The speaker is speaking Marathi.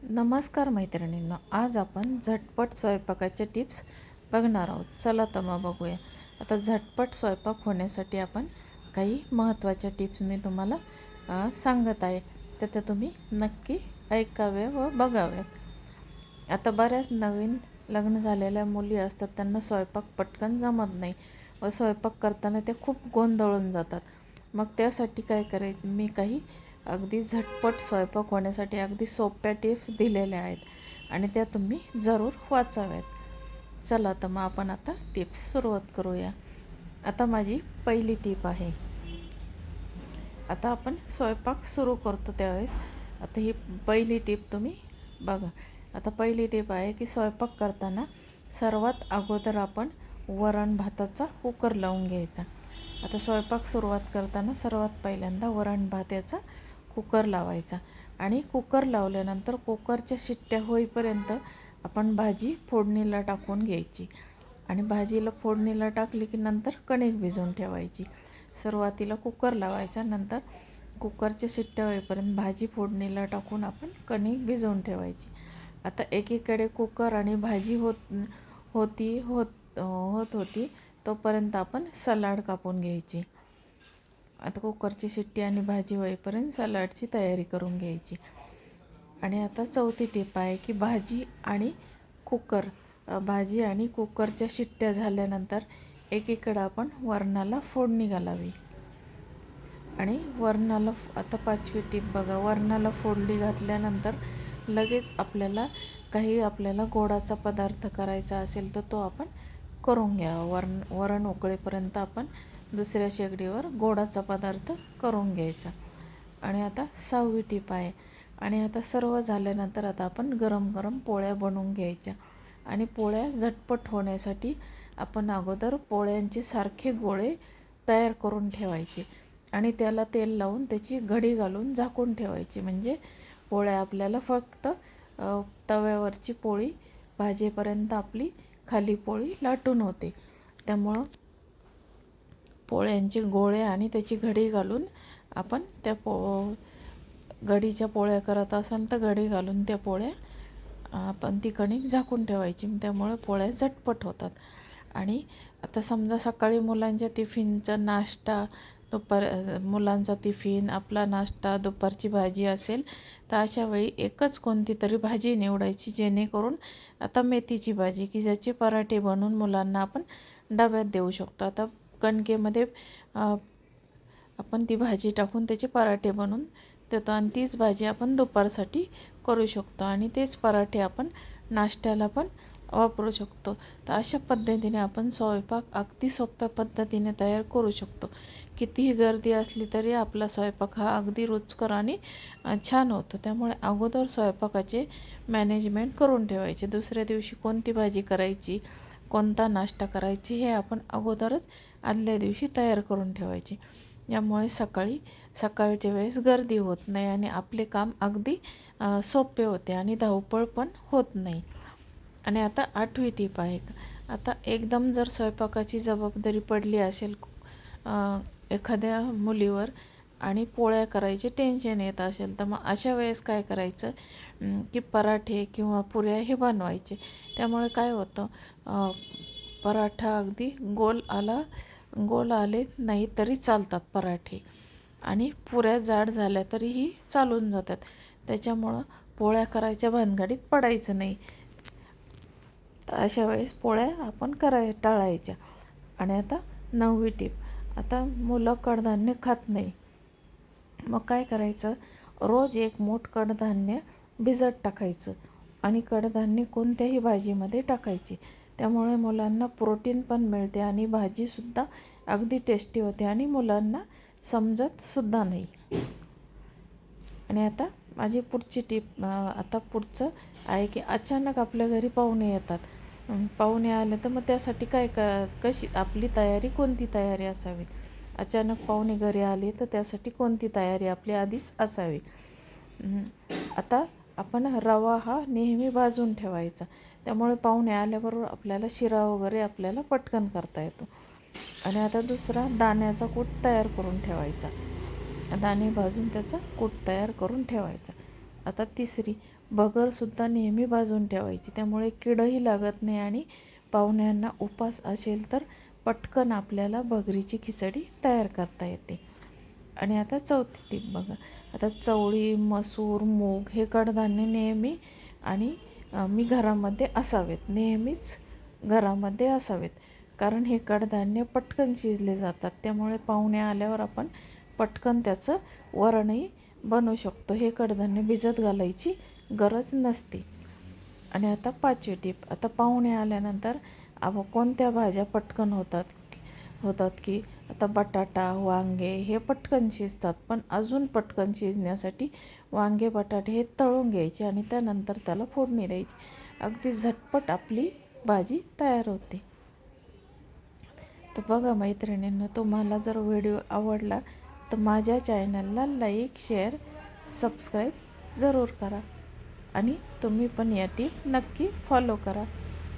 नमस्कार मैत्रिणींनो आज आपण झटपट स्वयंपाकाचे टिप्स बघणार आहोत. चला तर मग बघूया. आता झटपट स्वयंपाक होण्यासाठी आपण काही महत्त्वाच्या टिप्स मी तुम्हाला सांगत आहे. तर त्या तुम्ही नक्की ऐकाव्या व बघाव्यात आता बऱ्याच नवीन लग्न झालेल्या मुली असतात त्यांना स्वयंपाक पटकन जमत नाही व स्वयंपाक करताना ते खूप गोंधळून जातात. मग त्यासाठी काय करायचं? मी काही अगदी झटपट स्वयंपाक होण्यासाठी अगदी सोप्या टिप्स दिलेल्या आहेत आणि त्या तुम्ही जरूर वाचाव्यात. चला तर मग आपण आता टिप्स सुरुवात करूया. आता माझी पहिली टीप आहे. आता आपण स्वयंपाक सुरू करतो त्यावेळेस. आता ही पहिली टीप तुम्ही बघा. आता पहिली टीप आहे की स्वयंपाक करताना सर्वात अगोदर आपण वरण भाताचा कुकर लावून घ्यायचा. आता स्वयंपाक सुरुवात करताना सर्वात पहिल्यांदा वरण भात याचा कुकर लावायचा. आणि कुकर लावल्यानंतर कुकरच्या शिट्ट्या होईपर्यंत आपण भाजी फोडणीला टाकून घ्यायची. आणि भाजीला फोडणीला टाकली की नंतर कणिक भिजवून ठेवायची. सुरुवातीला कुकर लावायचा नंतर कुकरच्या शिट्ट्या होईपर्यंत भाजी फोडणीला टाकून आपण कणिक भिजवून ठेवायची. आता एकीकडे कुकर आणि भाजी होत होती होत होत होती तोपर्यंत आपण सलाड कापून घ्यायची. आता कुकरची शिट्टी आणि भाजी होईपर्यंत सलाडची तयारी करून घ्यायची. आणि आता चौथी टिप आहे की भाजी आणि कुकर भाजी आणि कुकरच्या शिट्ट्या झाल्यानंतर एकीकडं आपण वरणाला फोडणी घालावी. आणि वरणाला आता पाचवी टीप बघा वरणाला फोडणी घातल्यानंतर लगेच आपल्याला काही आपल्याला गोडाचा पदार्थ करायचा असेल तर तो आपण करून घ्यावा वरण वरण उकळेपर्यंत आपण दुसऱ्या शेगडीवर गोडाचा पदार्थ करून घ्यायचा. आणि आता सहावी टीप आहे. आणि आता सर्व झाल्यानंतर आता आपण गरम गरम पोळ्या बनवून घ्यायच्या. आणि पोळ्या झटपट होण्यासाठी आपण अगोदर पोळ्यांचे सारखे गोळे तयार करून ठेवायचे. आणि त्याला तेल लावून त्याची घडी घालून झाकून ठेवायची. म्हणजे पोळ्या आपल्याला फक्त तव्यावरची पोळी भाजेपर्यंत आपली खाली पोळी लाटून होते. त्यामुळं पोळ्यांचे गोळे आणि त्याची घडी घालून आपण त्या पो घडीच्या पोळ्या करत असाल तर घडी घालून त्या पोळ्या आपण ती कणिक झाकून ठेवायची. त्यामुळे पोळ्या झटपट होतात. आणि आता समजा सकाळी मुलांच्या टिफिनचा नाश्ता दुपार मुलांचा टिफिन आपला नाश्ता दुपारची भाजी असेल तर अशा वेळी एकच कोणती तरी भाजी निवडायची जेणेकरून आता मेथीची भाजी की ज्याचे पराठे बनवून मुलांना आपण डब्यात देऊ शकतो. आता कणकेमध्ये आपण ती भाजी टाकून त्याचे पराठे बनवून देतो आणि तीच भाजी आपण दुपारसाठी करू शकतो. आणि तेच पराठे आपण नाश्त्याला पण वापरू शकतो. तर अशा पद्धतीने आपण स्वयंपाक अगदी सोप्या पद्धतीने तयार करू शकतो. कितीही गर्दी असली तरी आपला स्वयंपाक हा अगदी रुचकर आणि छान होतो. त्यामुळे अगोदर स्वयंपाकाचे मॅनेजमेंट करून ठेवायचे. दुसऱ्या दिवशी कोणती भाजी करायची कोणता नाश्ता करायची हे आपण अगोदरच आदल्या दिवशी तयार करून ठेवायचे. यामुळे सकाळी सकाळच्या वेळेस गर्दी होत नाही आणि आपले काम अगदी सोपे होते आणि धावपळ पण होत नाही. आणि आता आठवी टीप आहे. आता एकदम जर स्वयंपाकाची जबाबदारी पडली असेल एखाद्या मुलीवर आणि पोळ्या करायचे टेन्शन येत असेल तर मग अशा वेळेस काय करायचं? की पराठे किंवा पुऱ्या हे बनवायचे. त्यामुळे काय होतं पराठा अगदी गोल आला गोल आले नाही तरी चालतात पराठे. आणि पुऱ्या जाड झाल्या तरीही चालून जातात. त्याच्यामुळं पोळ्या करायच्या भानगडीत पडायचं नाही. अशा वेळेस पोळ्या आपण कराय टाळायच्या. आणि आता नववी टीप. आता मुलं कडधान्य खात नाही. मग काय करायचं? रोज एक मोठ कडधान्य भिजत टाकायचं आणि कडधान्य कोणत्याही भाजीमध्ये टाकायची. त्यामुळे मुलांना प्रोटीन पण मिळते आणि भाजीसुद्धा अगदी टेस्टी होते आणि मुलांना समजतसुद्धा नाही. आणि आता माझी पुढची टीप आता पुढचं आहे की अचानक आपल्या घरी पाहुणे येतात. पाहुणे आले तर मग त्यासाठी काय क कशी आपली तयारी कोणती तयारी असावी? अचानक पाहुणे घरी आले तर त्यासाठी कोणती तयारी आपली आधीच असावी. आता आपण रवा हा नेहमी भाजून ठेवायचा. त्यामुळे पाहुणे आल्याबरोबर आपल्याला शिरा वगैरे आपल्याला पटकन करता येतो. आणि आता दुसरा दाण्याचा कूट तयार करून ठेवायचा. दाणे भाजून त्याचा कूट तयार करून ठेवायचा. आता तिसरी बगरसुद्धा नेहमी भाजून ठेवायची. त्यामुळे किडही लागत नाही आणि पाहुण्यांना उपास असेल तर पटकन आपल्याला भगरीची खिचडी तयार करता येते. आणि आता चौथी टीप बघा. आता चवळी मसूर मूग हे कडधान्य नेहमी आणि मी घरामध्ये असावेत. नेहमीच घरामध्ये असावेत. कारण हे कडधान्य पटकन शिजले जातात. त्यामुळे पाहुणे आल्यावर आपण पटकन त्याचं वरणही बनवू शकतो. हे कडधान्य भिजत घालायची गरज नसते. आणि आता पाचवी टीप. आता पाहुणे आल्यानंतर आपण कोणत्या भाज्या पटकन होतात होतात की आता बटाटा वांगे हे पटकन शिजतात पण अजून पटकन शिजण्यासाठी वांगे बटाटे हे तळून घ्यायचे आणि त्यानंतर त्याला फोडणी द्यायची. अगदी झटपट आपली भाजी तयार होते. तर बघा मैत्रिणींना तुम्हाला जर व्हिडिओ आवडला तर माझ्या चॅनलला लाईक शेअर सबस्क्राईब जरूर करा आणि तुम्ही पण या टीप नक्की फॉलो करा.